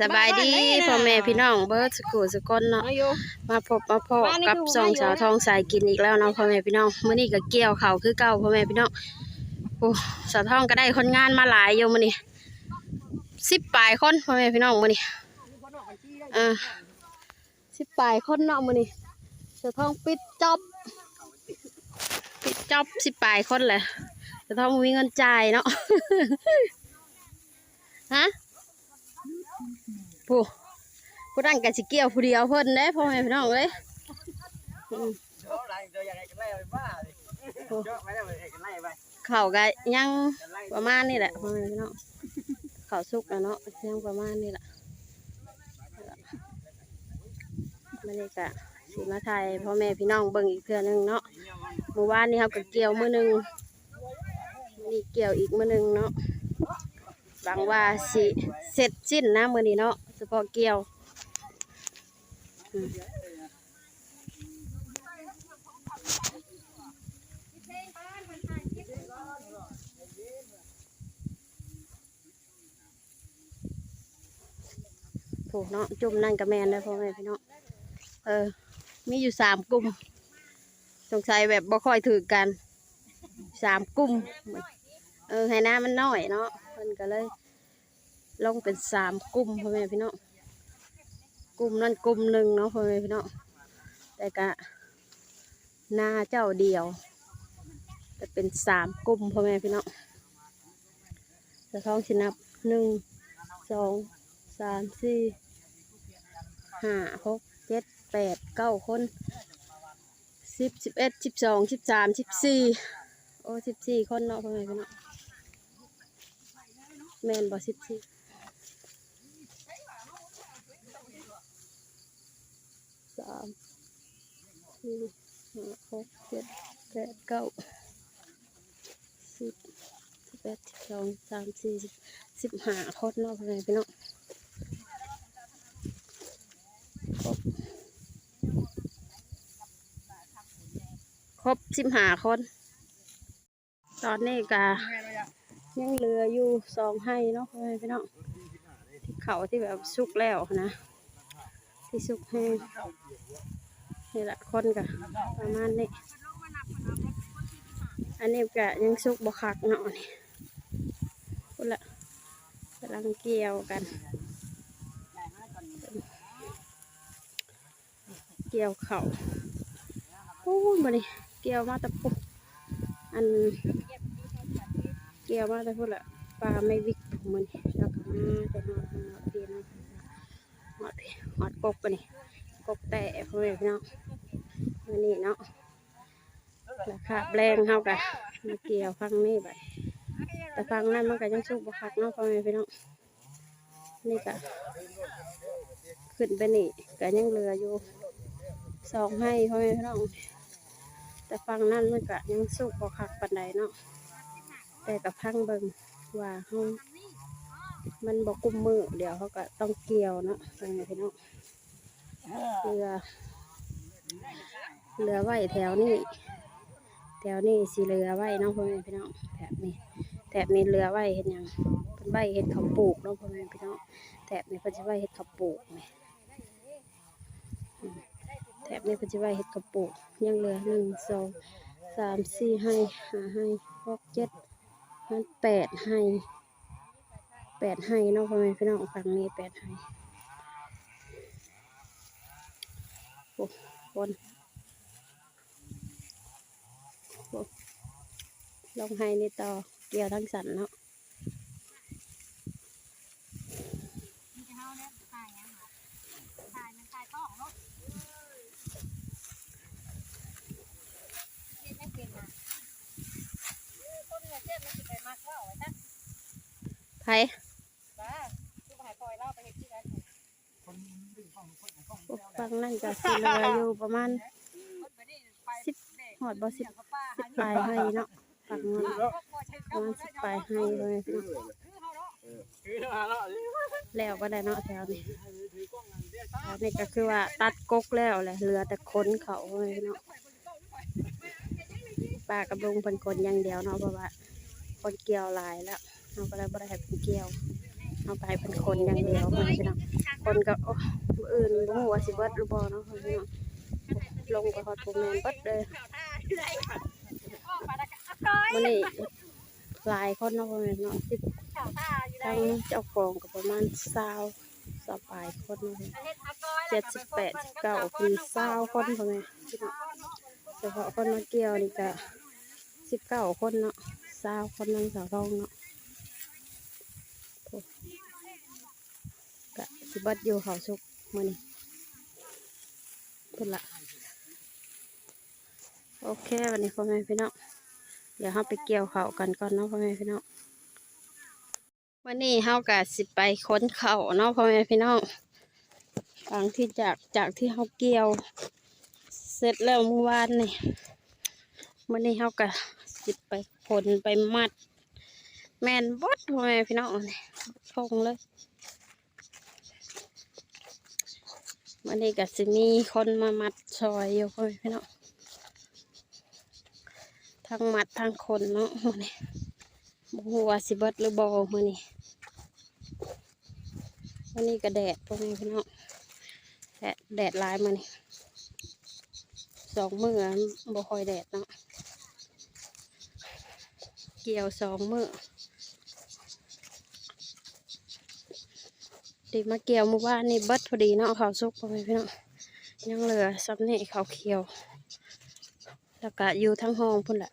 สบายดีพ่อแม่พี่น้องเบิร์ดสกูสกลเนาะอายุมาพบมาพบบ้านนี่กับคือสองบ้านอยู่สาวทองสายกินอีกแล้วเนาะพ่อแม่พี่น้องมื้อนี้ก็เกี่ยวข้าวคือเก่าพ่อแม่พี่น้องโอ้สาวทองก็ได้คนงานมาหลายอยู่มื้อนี้สิบปลายคนพ่อแม่พี่น้องมื้อนี้อ่าสิบปลายคนเนาะมื้อนี้สาวทองปิดจ็อบปิดจ็อบสิบปลายคนแหละสาวทองบ่มีเงินจ่ายเนาะฮะ ผู้ผู้นั่งกันสิเกี่ยวผู้เดียวเพิ่นเด้พ่อแม่พี่น้องเอ้ยอืมเดี๋ยวหลังเจอยังไงกันไล่ไปบ้าเลยเจาะไปแล้วไปกันไล่ไปเขาก็ยังกันไล่ประมาณนี่แหละพ่อแม่พี่น้องเขาสุกแล้วเนาะยังประมาณนี่แหละมันนี่กะสีมาไทยพ่อแม่พี่น้องเบิ่งอีกเทื่อหนึงเนาะเมื่อวานนี้ครับก็เกี่ยวมือหนึงนี่เกี่ยวอีกมือหนึงเนาะหวังว่าสิ เสร็จสิ้นนะมือนี้เนาะเฉพาะเกี่ยวผูกเนาะจุ่มนั่นกับแมนได้พ่อแม่พี่เน้องเออ มีอยู่สามกลุ่มสงสัยแบบบ่ค่อยถือกันสามกลุ่มเออให้น้ำมันน้อยเนาะเพิ่นก็เลย ลงเป็นสามกลุ่มพ่อแม่พี่น้องกลุ่มนั่นกลุ่มหนึ่งเนาะพ่อแม่พี่น้องแต่ก็หน้าเจ้าเดียวจะเป็นสามกลุ่มพ่อแม่พี่น้องจะท้องชินับหนึ่งสองสามสี่ห้าหกเจ็ดแปดเก้าคนสิบสิบเอ็ดสิบสองสิบสามสิบสี่โอ้สิบสี่คนเนาะพ่อแม่พี่น้องแมนบ่สิบสี่าม สี่ห้าหกเจ็ดแปดเก้าสิบสิบเอ็ดสิบสองสามสี่สิบสิบห้าคนเนาะพ่อแม่พี่น้องครบครบสิบห้าคน ตอนนี้กะยังเหลืออยู่สองให้เนาะพ่อแม่พี่น้องที่เขาที่แบบสุกแล้วนะ ที่สุกแห้ง นี่แหละคนกะประมาณนี้ อันนี้กะยังสุกบคักเนาะนี่พุ่นละกำลังเกี่ยวกัน เกี่ยวเข่าโอ้ยมาดิเกี่ยวมาแต่ปุ๊บอันเกี่ยวมาแต่พุ่นละปลาไม่วิกมันแล้วก็มาแต่หอดหอดพี่นะหอดหอดกบกันนี่กบแต่พ่อแม่พี่น้อง วันนี้เนาะราคาแรงเท่ากันมาเกี่ยวฟังนี่ไปแต่ฟังนั้นมันก็ยังสุกบคักเนาะพ่อแม่พี่น้องนี่ก็ขึ้นไปนี่ก็ยังเหลืออยู่สองให้พ่อแม่พี่น้องแต่ฟังนั้นมันก็ยังสุกบคักปันใดเนาะแต่กับพังเบิงว่าเขามันบอกกุมมือเดี๋ยวเขาก็ต้องเกี่ยวเนาะเป็นไงพี่น้องเรือ เรือไว้แถวนี้ แถวนี้สีเรือไว้น้องพ่อแม่พี่น้องแถบนี้แถบนี้เรือไว้เห็นยังเป็นใบเห็ดข้าปลูกน้องพ่อแม่พี่น้องแถบนี้เพิ่นจะไว้เห็ดข้าปลูกนี่อืมแถบนี้เพิ่นจะไว้เห็ดข้าปลูกยังเหลือหนึ่งสองสามสี่ให้ห้าให้หกเจ็ดมันแปดให้แปดให้เนาะพ่อแม่พี่น้องฝั่งนี้แปดให้โอ้ คนลงให้นี่ต่อเกี่ยวทั้งสันเนาะไผโอ้ ฝั่งนั่นก็สิเหลืออยู่ประมาณสิบหอดบ่สิบสิบปลายให้เนาะฝั่งนั้นประมาณสิบปลายให้เลยพี่น้องคือมาแล้วแล้วก็ได้เนาะแถวนี้แถวนี้ก็คือว่าตัดกกแล้วแหละเหลือแต่ค้นเขาเลยเนาะป้ากับลุงเป็นคนอย่างเดียวเนาะเพราะว่าคนเกี่ยวลายแล้วเราก็เลยบ่ได้ให้เป็นเกี่ยว เอาไปเป็นคนอย่างเดียวพ่อแม่พี่น้องคนก็โอ้มื้ออื่นบ่ฮู้ว่สิเบิดรือบ่เนาะพ่อแม่พี่น้องลงไปฮอดบ่แมนเบิดเลยมื้อนี้หลายคนเนาะพ่อแม่เน้องสิทั้งเจ้าของก็ประมาณ20สปายคนเนาะเจ็ดสิบแปดสิบเก้าเป็น20คนพ่อแม่พี่น้เฉพาะคนมาเกี่ยวนี่ก็19คนเนาะ20คนนึงสาวทองเนาะ กะสิเบัดอยู่เขาสุกมือนี้พุ่นละโอเควันนี้พ่อแม่พี่น้องเดี๋ยวเราไปเกี่ยวเขากันก่อนเนาะพ่อแม่พี่น้องวันนี้เฮากะสิไปค้นเขาเนาะพ่อแม่พี่น้องหลังที่จากจากที่เฮาเกี่ยว เสร็จแล้วเมื่อวานนี่วันนี้เฮากะสิไปคนไปมัด แมนบดพ่อแม่พี่น้องนี่ทงเลย นนี้ก็สิมีคนมามัดซอยอยู่พ่อแม่พี่น้องทั้งมัดทั้งคนเนาะมื้อนี้บ่ฮู้ว่าสิเบิดหรือบ่มื้อนี้วันนี้ก็แดดพ่อแม่พี่น้องแดดแดดหลายมื้อนี้สองมื้อบ่ค่อยแดดเนาะเกี่ยวสองมื้อ ดีมาเกี่ยวมือวานนี่เบิดพอดีเนาะเขาวสุกพ่อแม่พี่น้องยังเหลือซับนี่เขาเขียว แล้วก็อยู่ทั้งห้องพุ่นแหละ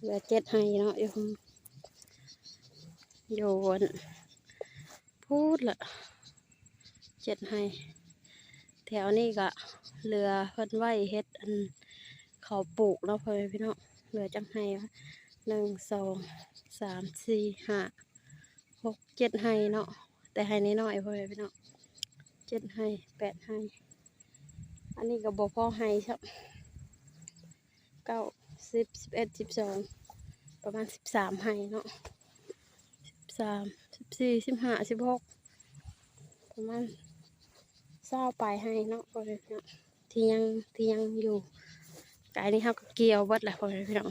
เหลือเจ็ดให้เนาะอยู่โยนพูดละเจ็ดให้แถวนี้ก็เหลือเพิ่นไว้เฮ็ดอันเขาปลูกเนาะพ่อแม่พี่น้องเหลือจังให้วะหนึ่งสองสามสี่ห้าหกเจ็ดให้เนาะ แต่ให้น้อยๆพ่อแม่พี่น้องเจ็ดให้แปดให้ อันนี้ก็บอกพ่อให้ครับเก้าสิบสิบเอ็ดสิบสองประมาณสิบสามให้เนาะสิบสามสิบสี่สิบห้าสิบหกประมาณเศร้าปให้เนาะพ่อแม่พี่น้องที่ยังที่ยังอยู่กายนี้เขาก็เกี่ยวเบิดแหละพ่อแม่พี่น้อง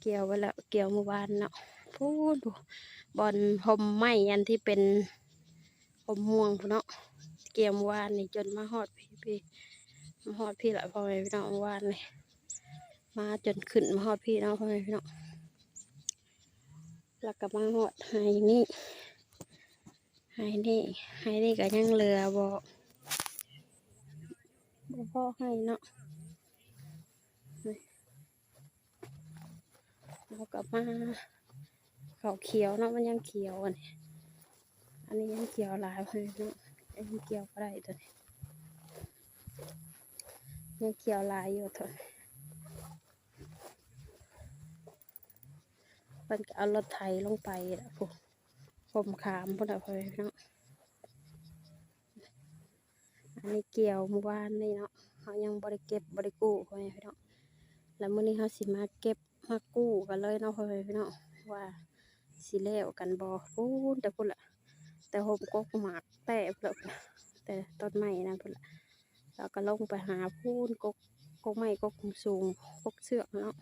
เกี่ยวไว้แล้วเกี่ยวเมื่อวานเนาะ พูดดูบอลผมไหม้ยันที่เป็นผมม่วงพุ่นเนาะเกียมวานนี่จนมาฮอดพี่พี่มาฮอดพี่ละพ่อแม่พี่น้องวานนี่มาจนขึ้นมาฮอดพี่เนาะพ่อแม่พี่น้องแล้วก็มาฮอดไฮนี่ไฮนี่ไฮนี่ก็ยังเหลือบ่บ่พอให้เนาะแล้วก็มา เขาเขียวเนาะมันยังเขียวอันนี้อันนี้ยังเขียวหลายเลยเนาะอันนี้เขียวก็ได้ตัวนี้ยังเขียวหลายอยู่ตัวนี้มันเอารถไถลงไปละพวกผมขามพวกนั้นเลยเนาะอันนี้เกี่ยวเมื่อวานนี่เนาะเขายังบริเก็บบริกู้พ่อแม่พี่น้องแล้วมื้อนี้เขาสิมาเก็บมากู้กันเลยเนาะพ่อแม่พี่น้องว่า สิแล้วกันบอพูนแต่พุ่นละแต่ผมก็หมากแต่พุ่นละแต่ต้นไม้นะพุ่นละแล้วก็ลงไปหาพูนกกกกไม้กกสูงกกเสือกเนาะ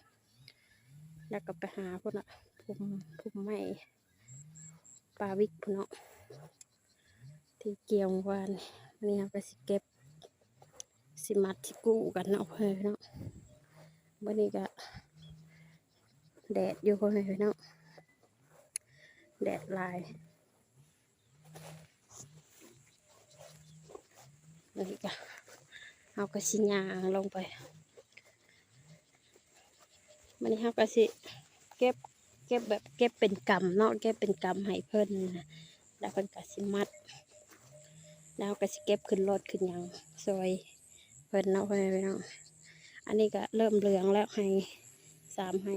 แล้วก็ไปหาพุ่นละพุ่มพุ่มไม้ปลาวิกพุ่นเนาะที่เกี่ยววานนี่เราก็สิเก็บสิมัดสิกู้กันเนาะเพื่อนเนาะวันนี้ก็แดดอยู่เพื่อนเนาะ แดดลายนี่ก็เอากระสิยางลงไปมันนี้เอากระสิเก็บเก็บแบบเก็บเป็นกำเนาะเก็บเป็นกำให้เพิ่นนะแล้วเพิ่นกระสิมัด แล้วกระสิเก็บขึ้นรถขึ้นยังซอยเพิ่นเนาะเพิ่นเนาะอันนี้ก็เริ่มเหลืองแล้วให้สามให้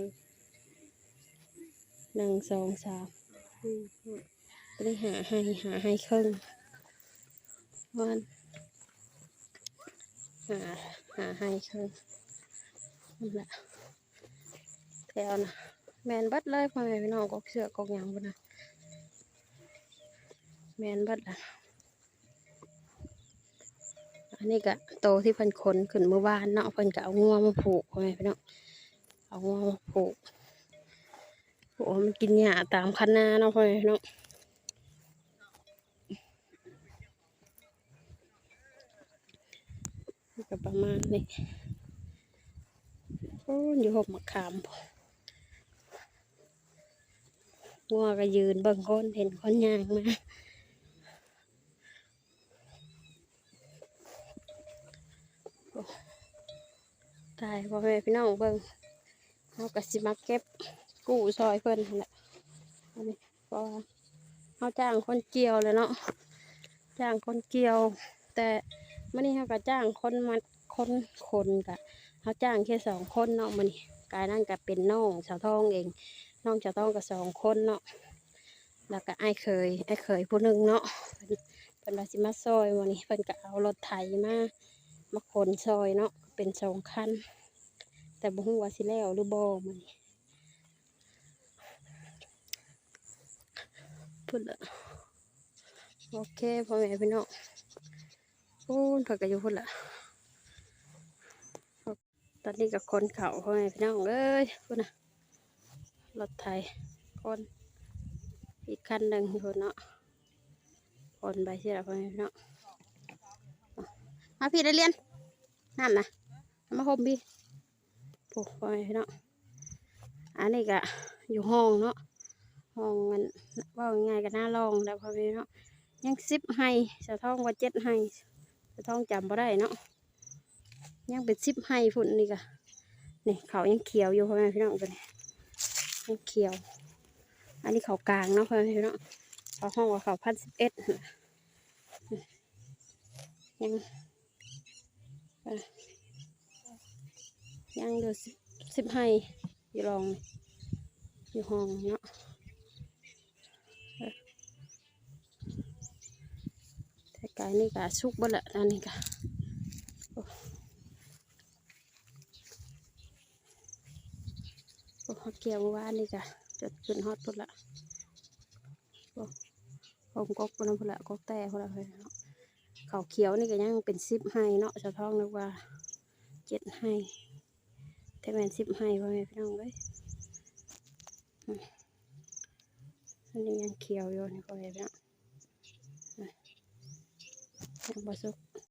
หนึ่งสองสาม ไปหาให้หาให้ครึ่งวันหาหาให้ครึ่งนั่นแหละแถวนะแมนบัดเลยพ่อแม่พี่น้องกกเสือกกหยังบ่นะแมนบัดอะอันนี้ก็โตที่พิ่นขนขึ้นเมื่อวานเนาะเพิ่นก็เอางัวมาผูกพ่อแม่พี่น้องเอางัวมาผูก โอ้มันกินหญ้าตามคันนาเนาะพ่อเนาะก็ประมาณนี้โอ้อยู่หกมะขามงัวก็ยืนบางคนเห็นคนยางมาตายพ่อแม่พี่น้องเบิ่งเขาก็ซิมักเก็บ กู้ซอยเพิ่นนั่นแหละอันนี้เพราะว่าเขาจ้างคนเกี่ยวเลยเนาะจ้างคนเกี่ยว แต่มื่อนี้เขาก็จ้างคนมาคนคนกะเขาจ้างแค่สองคนเนาะมื่อนี้กายนั่นก็เป็นน้องสาวทองเองน้องสาวทองก็สองคนเนาะแล้วก็ไอ้เคยไอ้เคยผู้หนึ่งเนาะเพิ่นเพิ่นว่าสิมาซอยมื่อนี้เพิ่นก็เอารถไถมามาขนซอยเนาะเป็นสองคันแต่บ่ฮู้ว่าสิแล้วหรือบ่มื่อนี้ พูดละโอเคพ่อแม่พี่น้องพูนผักกอยู่พุ่นละตอนนี้กับคนเขาพ่อแม่พี่น้องเอ้ยพุ่นนะรถไทยคนอีกคันหนึ่งพุ่นเนาะคนไปที่ละพ่อแม่พี่น้องมาพี่ได้เรียนน้ำนะมาห่มพี่พ่อแม่พี่น้องอันนี้ก็อยู่ห้องเนาะ ห้องมันว่าง่ายก็น่าลองแล้วพอแม่พี่น้องยังซิบให้สะท้องว่าเจ็ดให้จะท้องจำบ่ได้เนาะยังเป็นซิปให้พุ่นนี่กะนี่เขายังเขียวอยู่พ่อแม่พี่น้องตันยังเขียว อันนี้เขากลางเนาะพ่อแม่พี่น้องเขาห้องว่าเขาพันสิบเอ็ดยังยังเดือสิบสิบให้อยู่รองอยู่ห้องเนาะ แต่กายนี่ก็สุกบ่ละอันนี้ก็โอ้โอ้เขาเกี่ยวเมื่อวานนี่ก็จดขึ้นฮอดพุ่นละโอ้ผมกกพุ่นพุ่นละกกแต่พุ่นละเฮ้ยเนาะเขาเขียวนี่ก็ยังเป็นสิบให้เนาะสะท้องนึกว่าเจ็ดให้แต่แม่นสิบให้พ่อแม่พี่น้องเลยอันนี้ยังเขียวอยู่นี่พ่อแม่พี่น้อง ยังบ่สุก